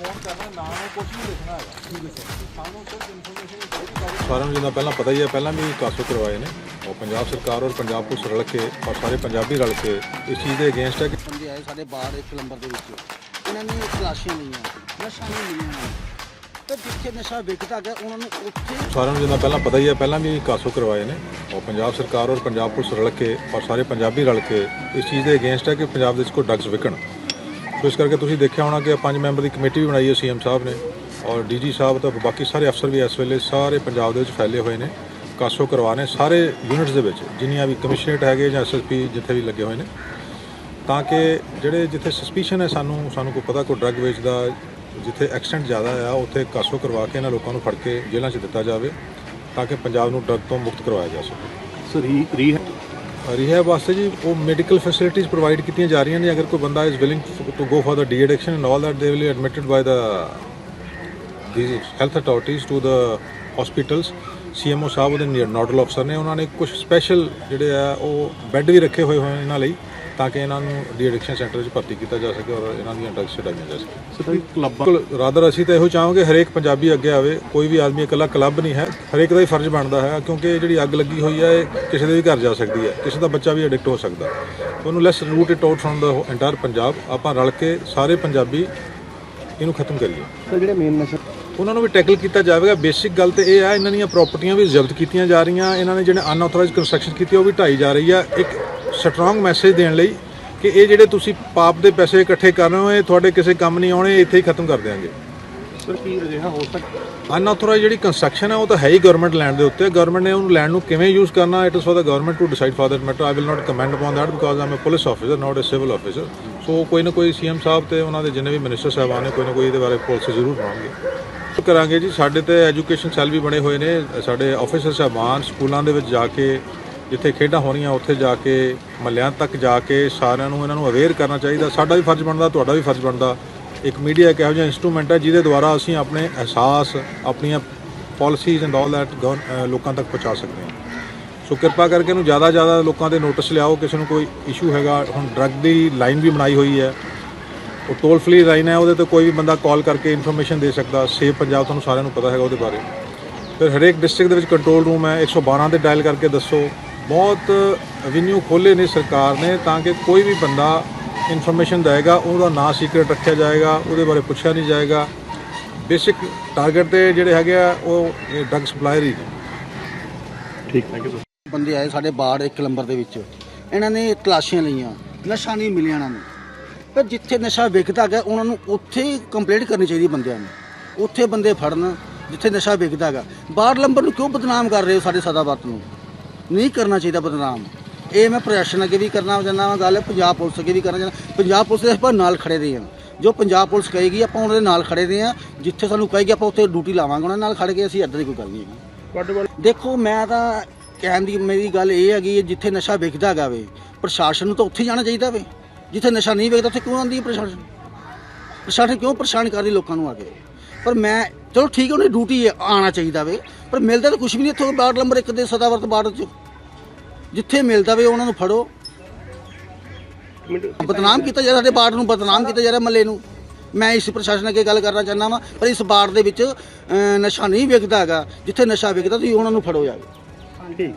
Phone ਕਰਨਾ ਨਾ ਉਹ ਕੁਝ ਨਹੀਂ ਲਿਖਣਾ ਹੈਗਾ। ਠੀਕ ਹੈ ਸਰ। ਸਾਨੂੰ ਸਿਰਫ ਇਨਫੋਰਮੇਸ਼ਨ ਚਾਹੀਦੀ ਸਾਰਿਆਂ ਨੂੰ ਜਿੱਦਾਂ ਪਹਿਲਾਂ ਪਤਾ ਹੀ ਹੈ ਪਹਿਲਾਂ ਵੀ ਕਾਸੋ ਕਰਵਾਏ ਨੇ। ਉਹ ਪੰਜਾਬ ਸਰਕਾਰ ਔਰ ਪੰਜਾਬ ਪੁਲਿਸ ਰਲ ਕੇ ਔਰ ਸਾਰੇ ਪੰਜਾਬੀ ਰਲ ਕੇ ਇਸ ਚੀਜ਼ ਦੇ ਅਗੇਂਸਟ ਹੈ ਕਿ ਬੰਦੇ ਆਏ ਸਾਡੇ ਬਾਹਰ ਇੱਕ ਨੰਬਰ ਦੇ ਵਿੱਚ। ਇਹਨਾਂ ਨੇ ਤਲਾਸ਼ੀਆਂ ਲਈਆਂ ਨਸ਼ਾ ਨਹੀਂ ਮਿਲਿਆ ਤੇ ਜਿੱਥੇ ਨਸ਼ਾ ਵਿਕਦਾ ਗਿਆ ਉਹਨਾਂ ਨੂੰ ਉੱਥੇ ਸਾਰਿਆਂ ਨੂੰ ਜਿੱਦਾਂ ਪਹਿਲਾਂ ਪਤਾ ਹੀ ਹੈ ਪਹਿਲਾਂ ਵੀ ਕਾਸੋ ਕਰਵਾਏ ਨੇ। ਉਹ ਪੰਜਾਬ ਸਰਕਾਰ ਔਰ ਪੰਜਾਬ ਪੁਲਿਸ ਰਲ ਕੇ ਔਰ ਸਾਰੇ ਪੰਜਾਬੀ ਰਲ ਕੇ ਇਸ ਚੀਜ਼ ਦੇ ਅਗੇਂਸਟ ਹੈ ਕਿ ਪੰਜਾਬ ਦੇ ਵਿੱਚ ਕੋਈ ਡਰੱਗਸ ਵਿਕਣ। ਸੋ ਇਸ ਕਰਕੇ ਤੁਸੀਂ ਦੇਖਿਆ ਹੋਣਾ ਕਿ ਪੰਜ ਮੈਂਬਰ ਦੀ ਕਮੇਟੀ ਵੀ ਬਣਾਈ ਹੈ, ਸੀਐਮ ਸਾਹਿਬ ਨੇ। ਔਰ ਡੀਜੀ ਸਾਹਿਬ ਤਾਂ ਬਾਕੀ ਸਾਰੇ ਅਫਸਰ ਵੀ ਇਸ ਵੇਲੇ ਸਾਰੇ ਪੰਜਾਬ ਦੇ ਵਿੱਚ ਫੈਲੇ ਹੋਏ ਨੇ, ਕਾਸੋ ਕਰਵਾਣੇ ਸਾਰੇ ਯੂਨਿਟਸ ਦੇ ਵਿੱਚ, ਜਿੰਨੀਆਂ ਵੀ ਕਮਿਸ਼ਨਰੇਟ ਹੈਗੇ ਜਾਂ ਐਸਐਸਪੀ ਜਿੱਥੇ ਵੀ ਲੱਗੇ ਹੋਏ ਨੇ। ਤਾਂ ਕਿ ਜਿਹੜੇ ਜਿੱਥੇ ਸਸਪੀਸ਼ਨ ਹੈ ਸਾਨੂੰ ਸਾਨੂੰ ਕੋਈ ਪਤਾ ਕੋਈ ਡਰੱਗ ਵੇਚਦਾ, ਜਿੱਥੇ ਐਕਸੀਡੈਂਟ ਜ਼ਿਆਦਾ ਆ, ਉੱਥੇ ਕਾਸੋ ਕਰਵਾ ਕੇ ਇਹਨਾਂ ਲੋਕਾਂ ਨੂੰ ਫੜ ਕੇ ਜੇਲ੍ਹਾਂ 'ਚ ਦਿੱਤਾ ਜਾਵੇ, ਤਾਂ ਕਿ ਪੰਜਾਬ ਨੂੰ ਡਰੱਗ ਤੋਂ ਮੁਕਤ ਕਰਵਾਇਆ ਜਾ ਸਕੇ। ਸਰ ਰੀ ਰਿਹੈਬ ਵਾਸਤੇ ਜੀ, ਉਹ ਮੈਡੀਕਲ ਫੈਸਿਲਿਟੀਜ਼ ਪ੍ਰੋਵਾਈਡ ਕੀਤੀਆਂ ਜਾ ਰਹੀਆਂ ਨੇ। ਅਗਰ ਕੋਈ ਬੰਦਾ is willing to go for the de addiction and all that they will admitted by the the health authorities to the hospitals CMO sahib, ਉਹਦੇ ਨੋਡਲ ਅਫਸਰ ਨੇ, ਉਹਨਾਂ ਨੇ ਕੁਝ ਸਪੈਸ਼ਲ ਜਿਹੜੇ ਆ, ਉਹ ਬੈੱਡ ਵੀ ਰੱਖੇ ਹੋਏ ਹੋਏ ਇਹਨਾਂ ਲਈ। ਤਾਂ ਕਿ ਇਹਨਾਂ ਨੂੰ ਡੀ ਐਡਿਕਸ਼ਨ ਸੈਂਟਰ 'ਚ ਭਰਤੀ ਕੀਤਾ ਜਾ ਸਕੇ ਔਰ ਇਹਨਾਂ ਦੀਆਂ ਡਰੱਗਸ ਛਡਾਈਆਂ ਜਾ ਸਕਣ। ਸਰ ਕਲੱਬਾਂ ਬਿਲਕੁਲ ਰਾਦਰ ਅਸੀਂ ਤਾਂ ਇਹੋ ਚਾਹਾਂਗੇ ਹਰੇਕ ਪੰਜਾਬੀ ਅੱਗੇ ਆਵੇ ਕੋਈ ਵੀ ਆਦਮੀ ਇਕੱਲਾ ਕਲੱਬ ਨਹੀਂ ਹੈ ਹਰੇਕ ਦਾ ਹੀ ਫਰਜ਼ ਬਣਦਾ ਹੈ ਕਿਉਂਕਿ ਜਿਹੜੀ ਅੱਗ ਲੱਗੀ ਹੋਈ ਹੈ ਇਹ ਕਿਸੇ ਦੇ ਵੀ ਘਰ ਜਾ ਸਕਦੀ ਹੈ ਕਿਸੇ ਦਾ ਬੱਚਾ ਵੀ ਐਡਿਕਟ ਹੋ ਸਕਦਾ। ਉਹਨੂੰ let's root it out from the entire Punjab ਆਪਾਂ ਰਲ ਕੇ ਸਾਰੇ ਪੰਜਾਬੀ ਇਹਨੂੰ ਖਤਮ ਕਰੀਏ ਸਰ ਜਿਹੜੇ ਮੇਨ ਨਸ਼ਾ ਉਹਨਾਂ ਨੂੰ ਵੀ ਟੈਕਲ ਕੀਤਾ ਜਾਵੇਗਾ। ਬੇਸਿਕ ਗੱਲ ਤੇ ਇਹ ਹੈ ਇਹਨਾਂ ਦੀਆਂ ਪ੍ਰਾਪਰਟੀਆਂ ਵੀ ਜ਼ਬਤ ਕੀਤੀਆਂ ਜਾ ਰਹੀਆਂ ਇਹਨਾਂ ਨੇ ਜਿਹੜੇ ਅਨਆਥੋਰਾਈਜ਼ਡ ਕੰਸਟਰਕਸ਼ਨ ਕੀਤੀ ਉਹ ਵੀ ਢਾਈ ਜਾ ਰਹੀ ਆ ਇੱਕ ਸਟਰੋਂਗ ਮੈਸੇਜ ਦੇਣ ਲਈ ਕਿ ਇਹ ਜਿਹੜੇ ਤੁਸੀਂ ਪਾਪ ਦੇ ਪੈਸੇ ਇਕੱਠੇ ਕਰ ਰਹੇ ਹੋ ਇਹ ਤੁਹਾਡੇ ਕਿਸੇ ਕੰਮ ਨਹੀਂ ਆਉਣੇ ਇੱਥੇ ਹੀ ਖਤਮ ਕਰ ਦੇਵਾਂਗੇ ਸਰ ਕੀ ਰਜਿਹਾ ਹੋ ਸਕਦਾ? ਅਨਆਥੋਰਾਈਜ਼ ਜਿਹੜੀ ਕੰਸਟਰਕਸ਼ਨ ਹੈ ਉਹ ਤਾਂ ਹੈ ਹੀ ਗਵਰਨਮੈਂਟ ਲੈਂਡ ਦੇ ਉੱਤੇ। ਗਵਰਨਮੈਂਟ ਨੇ ਉਹਨੂੰ ਲੈਂਡ ਨੂੰ ਕਿਵੇਂ ਯੂਜ਼ ਕਰਨਾ it is for the government to decide for that matter I will not comment upon that because I'm a police officer not a civil officer so ਕੋਈ ਨਾ ਕੋਈ ਸੀਐਮ ਸਾਹਿਬ ਤੇ ਉਹਨਾਂ ਦੇ ਜਿੰਨੇ ਵੀ ਮਿਨਿਸਟਰ ਸਾਹਿਬਾਨ ਨੇ ਕੋਈ ਨਾ ਕੋਈ ਇਹਦੇ ਬਾਰੇ ਪੋਲਿਸੀ ਜ਼ਰੂਰ ਬਣਾਉਣਗੇ। ਕਰਾਂਗੇ ਜੀ ਸਾਡੇ ਤੇ ਐਜੂਕੇਸ਼ਨ ਸੈੱਲ ਵੀ ਬਣੇ ਹੋਏ ਨੇ। ਸਾਡੇ ਆਫੀਸਰ ਸਾਹਿਬਾਨ ਸਕੂਲਾਂ ਦੇ ਵਿੱਚ ਜਾ ਕੇ ਜਿੱਥੇ ਖੇਡਾਂ ਹੋ ਰਹੀਆਂ ਉੱਥੇ ਜਾ ਕੇ, ਮਹੱਲਿਆਂ ਤੱਕ ਜਾ ਕੇ ਸਾਰਿਆਂ ਨੂੰ ਇਹਨਾਂ ਨੂੰ ਅਵੇਅਰ ਕਰਨਾ ਚਾਹੀਦਾ। ਸਾਡਾ ਵੀ ਫਰਜ਼ ਬਣਦਾ, ਤੁਹਾਡਾ ਵੀ ਫਰਜ਼ ਬਣਦਾ। ਇੱਕ ਮੀਡੀਆ ਇੱਕ ਇਹੋ ਜਿਹਾ ਇਨਸਟਰੂਮੈਂਟ ਹੈ, ਜਿਹਦੇ ਦੁਆਰਾ ਅਸੀਂ ਆਪਣੇ ਅਹਿਸਾਸ, ਆਪਣੀਆਂ ਪਾਲਿਸੀਜ਼ ਐਂਡ ਆਲ ਦੈਟ ਲੋਕਾਂ ਤੱਕ ਪਹੁੰਚਾ ਸਕਦੇ ਹਾਂ। ਸੋ ਕਿਰਪਾ ਕਰਕੇ ਇਹਨੂੰ ਜ਼ਿਆਦਾ ਜ਼ਿਆਦਾ ਲੋਕਾਂ ਦੇ ਨੋਟਿਸ ਲਿਆਓ, ਕਿਸੇ ਨੂੰ ਕੋਈ ਇਸ਼ੂ ਹੈਗਾ। ਹੁਣ ਡਰੱਗ ਦੀ ਲਾਈਨ ਵੀ ਬਣਾਈ ਹੋਈ ਹੈ। ਉਹ ਟੋਲ ਫ੍ਰੀ ਲਾਈਨ ਹੈ, ਉਹਦੇ ਤੇ ਕੋਈ ਵੀ ਬੰਦਾ ਕਾਲ ਕਰਕੇ ਇਨਫੋਰਮੇਸ਼ਨ ਦੇ ਸਕਦਾ। ਸੇਵ ਪੰਜਾਬ ਤੁਹਾਨੂੰ ਸਾਰਿਆਂ ਨੂੰ ਪਤਾ ਹੈਗਾ ਉਹਦੇ ਬਾਰੇ। ਫਿਰ ਹਰੇਕ ਡਿਸਟ੍ਰਿਕਟ ਦੇ ਵਿੱਚ ਕੰਟਰੋਲ ਰੂਮ ਹੈ। 112 ਤੇ ਡਾਇਲ ਕਰਕੇ ਦੱਸੋ। ਬਹੁਤ ਐਵਨਿਊ ਖੋਲੇ ਨੇ ਸਰਕਾਰ ਨੇ ਤਾਂ ਕਿ ਕੋਈ ਵੀ ਬੰਦਾ ਇਨਫੋਰਮੇਸ਼ਨ ਦੇਗਾ ਉਹਦਾ ਨਾਂ ਸੀਕ੍ਰੇਟ ਰੱਖਿਆ ਜਾਏਗਾ ਉਹਦੇ ਬਾਰੇ ਪੁੱਛਿਆ ਨਹੀਂ ਜਾਏਗਾ ਬੇਸਿਕ ਟਾਰਗੇਟ ਤੇ ਜਿਹੜੇ ਹੈਗੇ ਆ ਉਹ ਡਰੱਗ ਸਪਲਾਇਰ ਹੀ ਠੀਕ ਥੈਂਕ ਯੂ ਬੰਦੇ ਆਏ ਸਾਡੇ ਬਾਹਰ ਇੱਕ ਨੰਬਰ ਦੇ ਵਿੱਚ। ਇਹਨਾਂ ਨੇ ਤਲਾਸ਼ੀਆਂ ਲਈਆਂ ਨਸ਼ਾ ਨਹੀਂ ਮਿਲਿਆ ਇਹਨਾਂ ਨੂੰ। ਪਰ ਜਿੱਥੇ ਨਸ਼ਾ ਵਿਕਦਾ ਗਿਆ ਉਹਨਾਂ ਨੂੰ ਉੱਥੇ ਹੀ ਕੰਪਲੇਂਟ ਕਰਨੀ ਚਾਹੀਦੀ ਬੰਦਿਆਂ ਨੂੰ। ਉੱਥੇ ਬੰਦੇ ਫੜਨ ਜਿੱਥੇ ਨਸ਼ਾ ਵਿਕਦਾ ਗਾ ਬਾਹਰ ਲੰਬਰ ਨੂੰ ਕਿਉਂ ਬਦਨਾਮ ਕਰ ਰਹੇ ਹੋ ਸਾਡੇ ਸਦਾਬਤ ਨੂੰ? ਨਹੀਂ ਕਰਨਾ ਚਾਹੀਦਾ ਬਦਨਾਮ। ਇਹ ਮੈਂ ਪ੍ਰਸ਼ਾਸਨ ਅੱਗੇ ਵੀ ਕਰਨਾ ਚਾਹੁੰਦਾ ਹਾਂ ਗੱਲ ਪੰਜਾਬ ਪੁਲਿਸ ਅੱਗੇ ਵੀ ਕਰਨਾ ਚਾਹੁੰਦਾ। ਪੰਜਾਬ ਪੁਲਿਸ ਦੇ ਆਪਾਂ ਨਾਲ ਖੜੇ ਦੇ ਹਾਂ ਜੋ ਪੰਜਾਬ ਪੁਲਿਸ ਕਹੇਗੀ ਆਪਾਂ ਉਹਨਾਂ ਦੇ ਨਾਲ ਖੜੇ ਦੇ ਹਾਂ ਜਿੱਥੇ ਸਾਨੂੰ ਕਹੇਗੀ ਆਪਾਂ ਉੱਥੇ ਡਿਊਟੀ ਲਾਵਾਂਗੇ ਉਹਨਾਂ ਨਾਲ ਖੜ ਕੇ ਅਸੀਂ ਇੱਦਾਂ ਦੀ ਕੋਈ ਗੱਲ ਨਹੀਂ ਹੈਗੀ। ਦੇਖੋ ਮੈਂ ਤਾਂ ਕਹਿਣ ਦੀ ਮੇਰੀ ਗੱਲ ਇਹ ਹੈਗੀ ਜਿੱਥੇ ਨਸ਼ਾ ਵਿਕਦਾ ਗਾਵੇ ਪ੍ਰਸ਼ਾਸਨ ਨੂੰ ਤਾਂ ਉੱਥੇ ਜਾਣਾ ਚਾਹੀਦਾ ਵੇ। ਜਿੱਥੇ ਨਸ਼ਾ ਨਹੀਂ ਵਿਕਦਾ ਉੱਥੇ ਕਿਉਂ ਆਉਂਦੀ ਹੈ ਪ੍ਰਸ਼ਾਸਨ? ਪ੍ਰਸ਼ਾਸਨ ਕਿਉਂ ਪਰੇਸ਼ਾਨ ਕਰਦੀ ਲੋਕਾਂ ਨੂੰ ਆ ਕੇ? ਪਰ ਮੈਂ ਚਲੋ ਠੀਕ ਹੈ ਉਹਨੇ ਡਿਊਟੀ ਆਉਣਾ ਚਾਹੀਦਾ ਵੇ ਪਰ ਮਿਲਦਾ ਤਾਂ ਕੁਝ ਵੀ ਨਹੀਂ ਇੱਥੋਂ ਬਾਰਡ ਨੰਬਰ 1 ਦੇ ਸਦਾਵਰਤ ਬਾਰਡ 'ਚ। ਜਿੱਥੇ ਮਿਲਦਾ ਵੇ ਉਹਨਾਂ ਨੂੰ ਫੜੋ। ਬਦਨਾਮ ਕੀਤਾ ਜਾ ਰਿਹਾ ਸਾਡੇ ਬਾਰਡ ਨੂੰ ਬਦਨਾਮ ਕੀਤਾ ਜਾ ਰਿਹਾ ਮੱਲੇ ਨੂੰ। ਮੈਂ ਇਸ ਪ੍ਰਸ਼ਾਸਨ ਅੱਗੇ ਗੱਲ ਕਰਨਾ ਚਾਹੁੰਦਾ ਵਾਂ ਪਰ ਇਸ ਬਾਰਡ ਦੇ ਵਿੱਚ ਨਸ਼ਾ ਨਹੀਂ ਵਿਕਦਾ ਹੈਗਾ। ਜਿੱਥੇ ਨਸ਼ਾ ਵਿਕਦਾ ਤੁਸੀਂ ਉਹਨਾਂ ਨੂੰ ਫੜੋ ਜਾਵੇ ਠੀਕ।